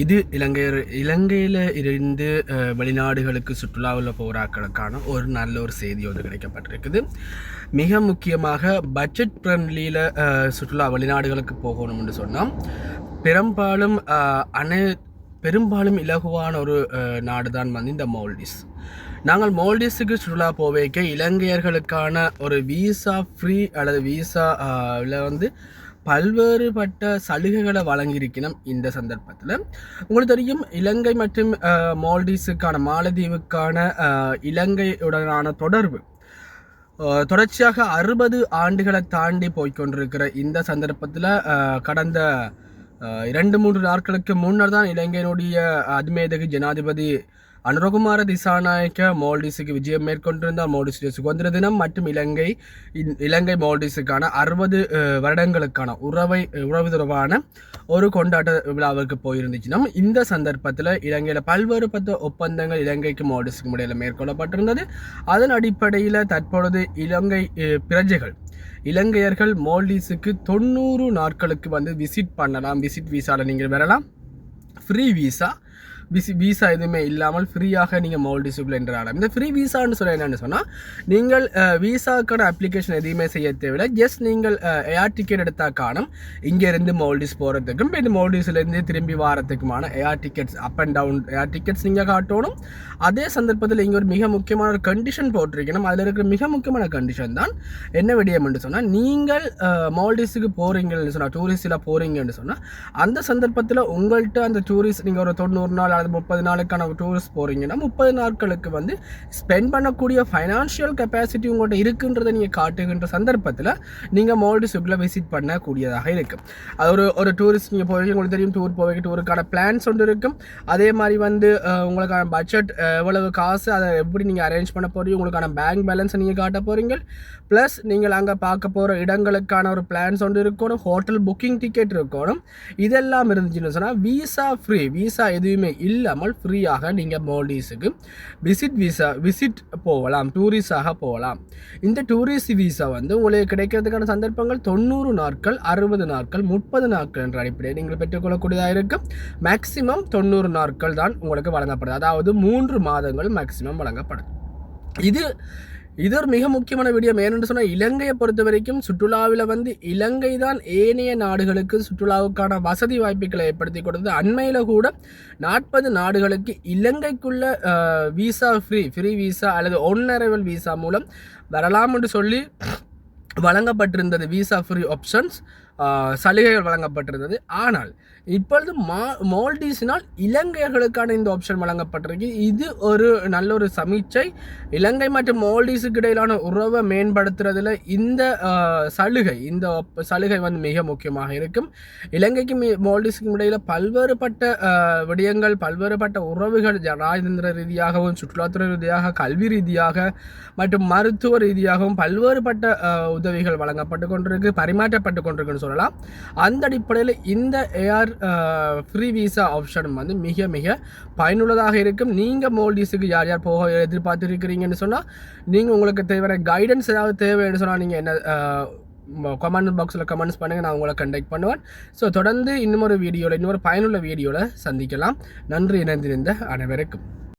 இது இலங்கையர் இலங்கையில் இருந்து வெளிநாடுகளுக்கு சுற்றுலாவில் போகிறாக்களுக்கான ஒரு நல்ல ஒரு செய்தி ஒன்று கிடைக்கப்பட்டிருக்குது. மிக முக்கியமாக பட்ஜெட் ஃப்ரெண்ட்லியில் சுற்றுலா வெளிநாடுகளுக்கு போகணும்னு சொன்னால் பெரும்பாலும் அனை பெரும்பாலும் இலகுவான ஒரு நாடு தான் வந்து இந்த மால்டிஸ் நாங்கள் மால்டிஸுக்கு சுற்றுலா போவேக்க இலங்கையர்களுக்கான ஒரு வீசா ஃப்ரீ அல்லது வீசா வந்து பல்வேறுபட்ட சலுகைகளை வழங்கியிருக்கணும் இந்த சந்தர்ப்பத்தில். உங்களுக்கு தெரியும் இலங்கை மற்றும் மால்டீஸுக்கான மாலத்தீவுக்கான இலங்கையுடனான தொடர்பு. தொடர்ச்சியாக அறுபது ஆண்டுகளை தாண்டி போய்கொண்டிருக்கிற இந்த சந்தர்ப்பத்தில் கடந்த இரண்டு மூன்று நாட்களுக்கு முன்னர் தான் இலங்கையினுடைய அதிமேதகு ஜனாதிபதி அனுரகுமார திசாநாயக்க மால்டிஸுக்கு விஜயம் மேற்கொண்டிருந்தார். மால்டீஸுடைய சுதந்திர தினம் மற்றும் இலங்கை இலங்கை மால்டிஸுக்கான அறுபது வருடங்களுக்கான உறவை உறவு தொடர்பான ஒரு கொண்டாட்ட விழாவுக்கு போயிருந்துச்சுன்னா இந்த சந்தர்ப்பத்தில் இலங்கையில் பல்வேறு பத்த ஒப்பந்தங்கள் இலங்கைக்கு மால்டீஸுக்கு இடையில மேற்கொள்ளப்பட்டிருந்தது. அதன் அடிப்படையில் தற்பொழுது இலங்கை பிரஜைகள் இலங்கையர்கள் மால்டிஸுக்கு தொண்ணூறு நாட்களுக்கு வந்து விசிட் பண்ணலாம். விசிட் விசாவில் நீங்கள் வரலாம். ஃப்ரீ விசா விசி விசா எதுவுமே இல்லாமல் ஃப்ரீயாக நீங்கள் மால்டீஸுக்குள்ள என்றாலும் இந்த ஃப்ரீ விசான்னு சொல்ல என்னென்னு சொன்னால் நீங்கள் விசாக்கான அப்ளிகேஷன் எதையுமே செய்ய தேவையில்லை ஜஸ்ட் நீங்கள் ஏர் டிக்கெட் எடுத்தால் காணும். இங்கேருந்து மால்டீஸ் போகிறதுக்கும் இந்த மால்டீஸ்லேருந்து திரும்பி வாரத்துக்குமான air tickets up and down air tickets நீங்கள் காட்டணும். அதே சந்தர்ப்பத்தில் இங்கே ஒரு மிக முக்கியமான ஒரு கண்டிஷன் போட்டிருக்கணும். அதில் இருக்கிற மிக முக்கியமான கண்டிஷன் தான் என்ன விடயம் என்று சொன்னால் நீங்கள் மால்டீஸுக்கு போகிறீங்கன்னு சொன்னால் டூரிஸ்டில் போகிறீங்கன்னு சொன்னால் அந்த சந்தர்ப்பத்தில் உங்கள்கிட்ட அந்த டூரிஸ்ட் நீங்கள் ஒரு தொண்ணூறு நாள் அல்லது முப்பது நாளுக்கான டூரிஸ்ட் போகிறீங்கன்னா முப்பது நாட்களுக்கு வந்து ஸ்பெண்ட் பண்ணக்கூடிய ஃபைனான்ஷியல் கெப்பாசிட்டி உங்கள்கிட்ட இருக்குன்றதை நீங்கள் காட்டுகின்ற சந்தர்ப்பத்தில் நீங்கள் மால்டீஸுக்குள்ளே விசிட் பண்ணக்கூடியதாக இருக்கும். அது ஒரு ஒரு டூரிஸ்ட் நீங்கள் போய் உங்களுக்கு தெரியும் டூர் போவீங்க டூருக்கான பிளான்ஸ் ஒன்று இருக்கும். அதே மாதிரி வந்து உங்களுக்கான பட்ஜெட் எவ்வளவு காசு அதை எப்படி நீங்கள் அரேஞ்ச் பண்ண போகிறீங்க உங்களுக்கான பேங்க் பேலன்ஸை நீங்கள் காட்ட போகிறீங்க ப்ளஸ் நீங்கள் அங்கே பார்க்க போகிற இடங்களுக்கான ஒரு பிளான்ஸ் ஒன்று இருக்கணும் ஹோட்டல் புக்கிங் டிக்கெட் இருக்கணும். இதெல்லாம் இருந்துச்சுன்னு சொன்னால் விசா ஃப்ரீ விசா எதுவுமே இல்லாமல் ஃப்ரீயாக நீங்கள் மால்டீஸுக்கு விசிட் விசா விசிட் போகலாம் டூரிஸ்டாக போகலாம். இந்த டூரிஸ்ட் விசா வந்து உங்களுக்கு கிடைக்கிறதுக்கான சந்தர்ப்பங்கள் தொண்ணூறு நாட்கள் அறுபது நாட்கள் முப்பது நாட்கள் என்ற அடிப்படையில் நீங்கள் பெற்றுக்கொள்ளக்கூடியதாக இருக்கும். மேக்ஸிமம் தொண்ணூறு நாட்கள் தான் உங்களுக்கு வழங்கப்படுது. அதாவது மூன்று மாதங்கள் மேக்ஸிமம் வழங்கப்படும் இது இது ஒரு மிக முக்கியமான விடயம் ஏனென்று சொன்னால் இலங்கையை பொறுத்த வரைக்கும் சுற்றுலாவில் வந்து இலங்கை தான் ஏனைய நாடுகளுக்கு சுற்றுலாவுக்கான வசதி வாய்ப்புகளை ஏற்படுத்தி கொடுத்தது. அண்மையில் கூட நாற்பது நாடுகளுக்கு இலங்கைக்குள்ள விசா ஃப்ரீ ஃப்ரீ விசா அல்லது ஒன் அரைவல் விசா மூலம் வரலாம் என்று சொல்லி வழங்கப்பட்டிருந்தது. விசா ஃப்ரீ ஆப்ஷன்ஸ் சலுகைகள் வழங்கப்பட்டிருந்தது. ஆனால் இப்பொழுது மா மால்டீஸினால் இலங்கையர்களுக்கான இந்த ஆப்ஷன் வழங்கப்பட்டிருக்கு. இது ஒரு நல்ல ஒரு சமீட்சை. இலங்கை மற்றும் மால்டீஸுக்கு இடையிலான உறவை மேம்படுத்துறதுல இந்த சலுகை இந்த சலுகை வந்து மிக முக்கியமாக இருக்கும். இலங்கைக்கும் மி- மால்டீஸுக்கும் இடையில பல்வேறுபட்ட விடயங்கள் பல்வேறுபட்ட உறவுகள் ஜனாதிந்திர ரீதியாகவும் சுற்றுலாத்துறை ரீதியாக கல்வி ரீதியாக மற்றும் மருத்துவ ரீதியாகவும் பல்வேறுபட்ட உதவிகள் வழங்கப்பட்டு கொண்டிருக்கு பரிமாற்றப்பட்டு கொண்டிருக்குன்னு சொல்லலாம். அந்த அடிப்படையில் இந்த ஏஆர் ஃப்ரீ விசா ஆப்ஷன் வந்து மிக மிக பயனுள்ளதாக இருக்கும். நீங்கள் மோல்டீஸுக்கு யார் யார் போக எதிர்பார்த்துருக்கிறீங்கன்னு சொன்னால் நீங்கள் உங்களுக்கு தேவையான கைடன்ஸ் ஏதாவது தேவைன்னு சொன்னால் நீங்கள் என்ன கமெண்ட் பாக்ஸில் கமெண்ட்ஸ் பண்ணுங்கள் நான் உங்களை கண்டெக்ட் பண்ணுவேன். ஸோ தொடர்ந்து இன்னொரு வீடியோவில் இன்னொரு பயனுள்ள வீடியோவில் சந்திக்கலாம். நன்றி இணைந்திருந்த அனைவருக்கும்.